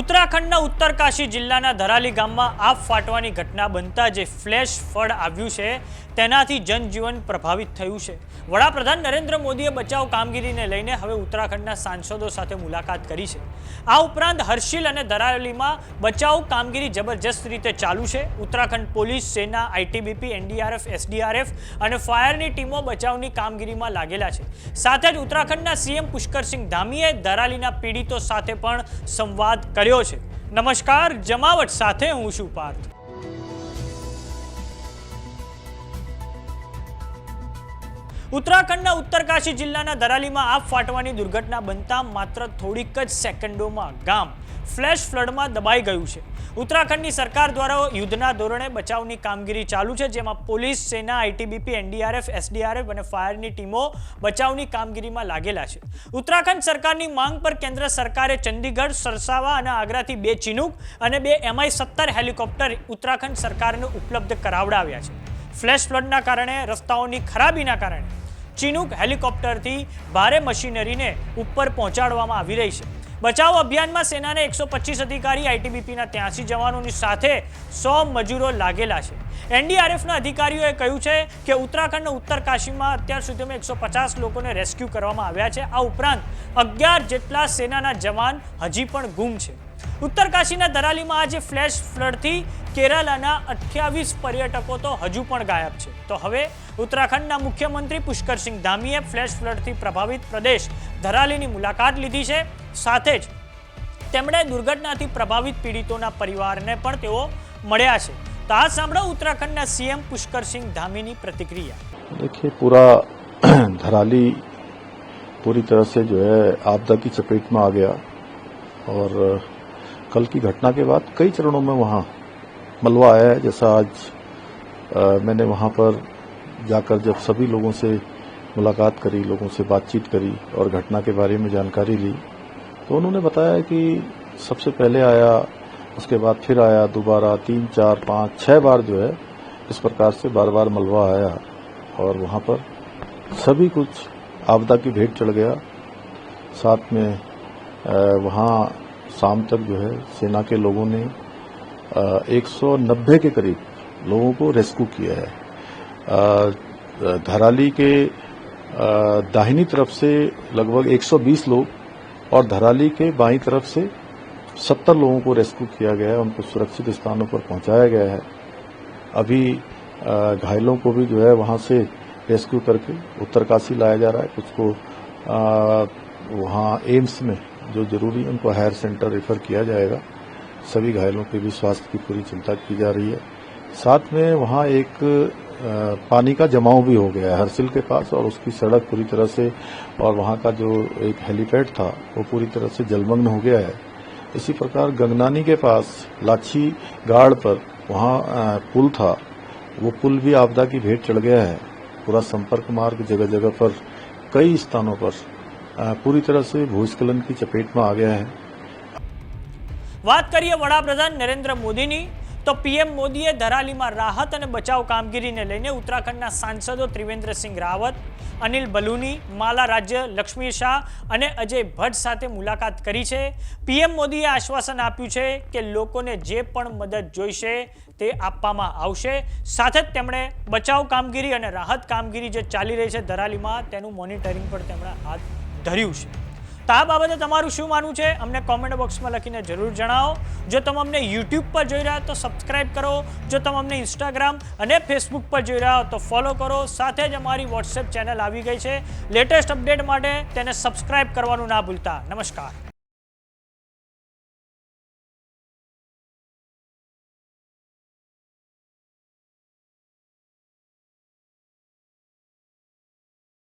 ઉત્તરાખંડના ઉત્તરકાશી જિલ્લાના ધરાલી ગામમાં આગ ફાટવાની ઘટના બનતા જે ફ્લેશ ફળ આવ્યું છે, તેનાથી જનજીવન પ્રભાવિત થયું છે. વડાપ્રધાન નરેન્દ્ર મોદીએ બચાવ કામગીરીને લઈને હવે ઉત્તરાખંડના સાંસદો સાથે મુલાકાત કરી છે. આ ઉપરાંત હર્ષિલ અને ધરાલીમાં બચાવ કામગીરી જબરજસ્ત રીતે ચાલુ છે. ઉત્તરાખંડ પોલીસ સેના, આઈટીબીપી, એનડીઆરએફ, એસડીઆરએફ અને ફાયરની ટીમો બચાવની કામગીરીમાં લાગેલા છે. સાથે જ ઉત્તરાખંડના સીએમ પુષ્કરસિંહ ધામીએ ધરાલીના પીડિતો સાથે પણ સંવાદ કર્યો. છે. નમસ્કાર જમાવટ સાથે હું છું પાર્થ. ઉત્તરાખંડના ઉત્તરકાશી જિલ્લાના ધરાલીમાં આગ ફાટવાની દુર્ઘટના બનતા માત્ર થોડીક જ સેકન્ડોમાં ગામ ફ્લેશ ફ્લડમાં દબાઈ ગયું છે. ઉત્તરાખંડની સરકાર દ્વારા યુદ્ધના ધોરણે બચાવની કામગીરી ચાલુ છે, જેમાં પોલીસ, સેના, આઈટીબીપી, એનડીઆરએફ, એસડીઆરએફ અને ફાયરની ટીમો બચાવની કામગીરીમાં લાગેલા છે. ઉત્તરાખંડ સરકારની માંગ પર કેન્દ્ર સરકારે ચંદીગઢ, સરસાવા અને આગ્રાથી બે ચિનુક અને બે એમઆઈ સત્તર હેલિકોપ્ટર ઉત્તરાખંડ સરકારને ઉપલબ્ધ કરાવડાવ્યા છે. ફ્લેશ ફ્લડના કારણે રસ્તાઓની ખરાબીના કારણે ચિનુક હેલિકોપ્ટરથી ભારે મશીનરીને ઉપર પહોંચાડવામાં આવી રહી છે. બચાવ અભિયાનમાં સેનાને એકસો પચીસ અધિકારી, આઈટીબીપીના ત્યાંસી જવાનોની સાથે સો મજૂરો લાગેલા છે. એનડીઆરએફના અધિકારીઓએ કહ્યું છે કે ઉત્તરાખંડના ઉત્તર કાશીમાં અત્યાર સુધીમાં એકસો પચાસ લોકોને રેસ્ક્યુ કરવામાં આવ્યા છે. આ ઉપરાંત અગિયાર જેટલા સેનાના જવાન હજી પણ ગુમ છે. ઉત્તરકાશીના દરાલીમાં આજે ફ્લેશ ફ્લડથી કેરાલાના અઠ્યાવીસ પર્યટકો તો હજુ પણ ગાયબ છે તો હવે ઉત્તરાખંડના મુખ્યમંત્રી પુષ્કરસિંહ ધામીએ ફ્લેશ ફ્લડથી પ્રભાવિત પ્રદેશ ધરાલીની મુલાકાત લીધી છે સાથે જ તેમણે દુર્ઘટનાથી પ્રભાવિત પીડિતોના પરિવારને પણ તેઓ મળ્યા છે તો આ સાંભળો ઉત્તરાખંડના સીએમ પુષ્કરસિંહ ધામીની પ્રતિક્રિયા देखिए पूरा धराली पूरी तरह से जो है आपदा की चपेट में आ गया और कल की घटना के बाद कई चरणों में वहाँ मलबा आया है जैसा आज अ, मैंने वहाँ पर जाकर जब सभी लोगों से मुलाकात करी लोगों से बातचीत करी और घटना के बारे में जानकारी ली तो उन्होंने बताया कि सबसे पहले आया उसके बाद फिर आया दोबारा तीन चार पाँच छह बार जो है इस प्रकार से बार बार मलबा आया और वहाँ पर सभी कुछ आपदा की भेंट चढ़ गया। साथ में वहाँ शाम तक जो है सेना के लोगों ने एक सौ नब्बे के करीब लोगों को रेस्क्यू किया है। धराली के दाहिनी तरफ़ से लगभग 120 लोग और धराली के बाई तरफ़ से 70 लोगों को रेस्क्यू किया गया है, उनको सुरक्षित स्थानों पर पहुँचाया गया है। अभी घायलों को भी जो है वहाँ से रेस्क्यू करके उत्तरकाशी लाया जा रहा है। कुछ को वहाँ एम्स में जो ज़रूरी उनको हायर सेंटर रेफर किया जाएगा। सभी घायलों के भी स्वास्थ्य की पूरी चिंता की जा रही है। साथ में वहाँ एक पानी का जमाव भी हो गया है हरसिल के पास और उसकी सड़क पूरी तरह से और वहाँ का जो एक हेलीपैड था, वो पूरी तरह से जलमग्न हो गया है। इसी प्रकार गंगनानी के पास, लाछी गाड़ पर वहाँ पुल था। वो पुल भी आपदा की भेंट चढ़ गया है। पूरा संपर्क मार्ग जगह जगह पर कई स्थानों पर पूरी तरह से भूस्खलन की चपेट में आ गया है। વાત કરીએ વડાપ્રધાન નરેન્દ્ર મોદીની, તો પીએમ મોદીએ ધરાલીમાં રાહત અને બચાવ કામગીરીને લઈને ઉત્તરાખંડના સાંસદો ત્રિવેન્દ્રસિંહ રાવત, અનિલ બલુની, માલા રાજ્ય લક્ષ્મી શાહ અને અજય ભટ્ટ સાથે મુલાકાત કરી છે. પીએમ મોદીએ આશ્વાસન આપ્યું છે કે લોકોને જે પણ મદદ જોઈશે તે આપવામાં આવશે. સાથે જ તેમણે બચાવ કામગીરી અને રાહત કામગીરી જે ચાલી રહી છે ધરાલીમાં તેનું મોનિટરિંગ પણ તેમણે હાથ ધર્યું છે. તો આ બાબતે તમારું શું માનવું છે? અમને કોમેન્ટ બોક્સમાં લખીને જરૂર જણાવો. જો તમે અમને યુટ્યુબ પર જોઈ રહ્યા તો સબસ્ક્રાઇબ કરો. જો તમે અમને ઇન્સ્ટાગ્રામ અને ફેસબુક પર જોઈ રહ્યા તો ફોલો કરો. સાથે જ અમારી વોટ્સએપ ચેનલ આવી ગઈ છે. લેટેસ્ટ અપડેટ માટે તેને સબસ્ક્રાઇબ કરવાનું ના ભૂલતા. નમસ્કાર.